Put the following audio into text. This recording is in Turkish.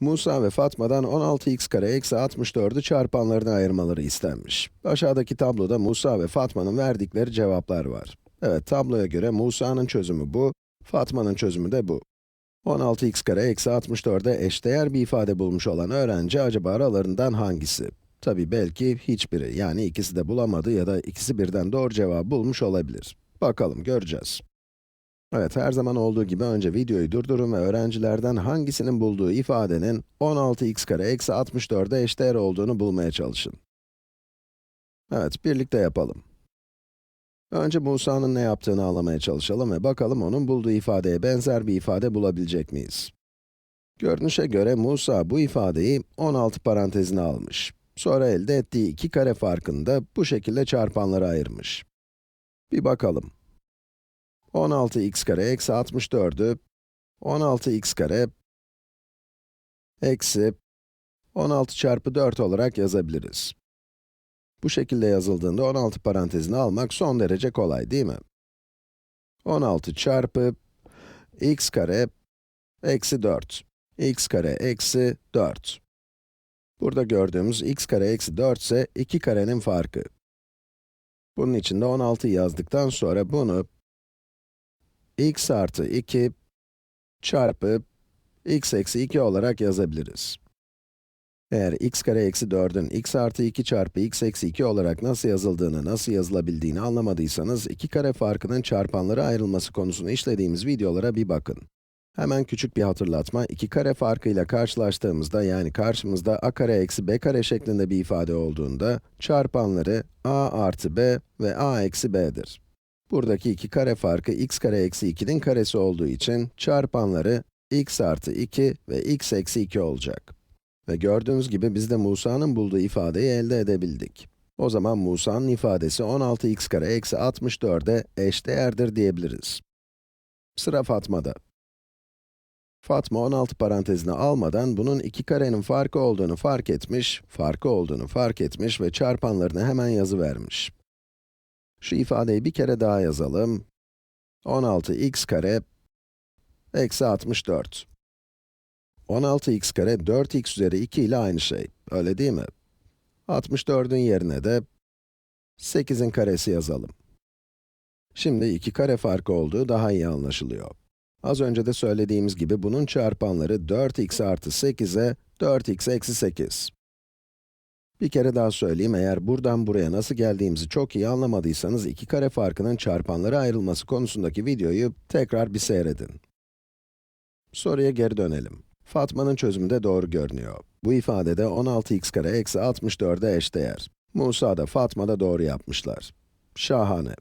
Musa ve Fatma'dan 16x kare eksi 64'ü çarpanlarına ayırmaları istenmiş. Aşağıdaki tabloda Musa ve Fatma'nın verdikleri cevaplar var. Evet, tabloya göre Musa'nın çözümü bu, Fatma'nın çözümü de bu. 16x kare eksi 64'e eşdeğer bir ifade bulmuş olan öğrenci acaba aralarından hangisi? Tabi belki hiçbiri, yani ikisi de bulamadı ya da ikisi birden doğru cevabı bulmuş olabilir. Bakalım, göreceğiz. Evet, her zaman olduğu gibi önce videoyu durdurun ve öğrencilerden hangisinin bulduğu ifadenin 16x kare eksi 64'e eşdeğer olduğunu bulmaya çalışın. Evet, birlikte yapalım. Önce Musa'nın ne yaptığını anlamaya çalışalım ve bakalım onun bulduğu ifadeye benzer bir ifade bulabilecek miyiz? Görünüşe göre Musa bu ifadeyi 16 parantezine almış. Sonra elde ettiği iki kare farkını da bu şekilde çarpanlara ayırmış. Bir bakalım. 16x kare eksi 64'ü 16x kare eksi 16 çarpı 4 olarak yazabiliriz. Bu şekilde yazıldığında 16 parantezini almak son derece kolay değil mi? 16 çarpı x kare eksi 4. x kare eksi 4. Burada gördüğümüz x kare eksi 4 ise 2 karenin farkı. Bunun için de 16 yazdıktan sonra bunu x artı 2 çarpı x eksi 2 olarak yazabiliriz. Eğer x kare eksi 4'ün x artı 2 çarpı x eksi 2 olarak nasıl yazıldığını, nasıl yazılabildiğini anlamadıysanız, iki kare farkının çarpanlara ayrılması konusunu işlediğimiz videolara bir bakın. Hemen küçük bir hatırlatma, iki kare farkıyla karşılaştığımızda, yani karşımızda a kare eksi b kare şeklinde bir ifade olduğunda, çarpanları a artı b ve a eksi b'dir. Buradaki iki kare farkı x kare eksi 2'nin karesi olduğu için, çarpanları x artı 2 ve x eksi 2 olacak. Ve gördüğünüz gibi biz de Musa'nın bulduğu ifadeyi elde edebildik. O zaman Musa'nın ifadesi 16x kare eksi 64'e eşdeğerdir diyebiliriz. Sıra Fatma'da. Fatma 16 parantezine almadan bunun iki karenin farkı olduğunu fark etmiş, farkı olduğunu fark etmiş ve çarpanlarını hemen yazıvermiş. Şu ifadeyi bir kere daha yazalım. 16x kare eksi 64. 16x kare 4x üzeri 2 ile aynı şey, öyle değil mi? 64'ün yerine de 8'in karesi yazalım. Şimdi iki kare farkı olduğu daha iyi anlaşılıyor. Az önce de söylediğimiz gibi bunun çarpanları 4x artı 8'e 4x eksi 8. Bir kere daha söyleyeyim, eğer buradan buraya nasıl geldiğimizi çok iyi anlamadıysanız, iki kare farkının çarpanlara ayrılması konusundaki videoyu tekrar bir seyredin. Soruya geri dönelim. Fatma'nın çözümü de doğru görünüyor. Bu ifadede 16x kare eksi 64'e eşdeğer. Musa da Fatma da doğru yapmışlar. Şahane.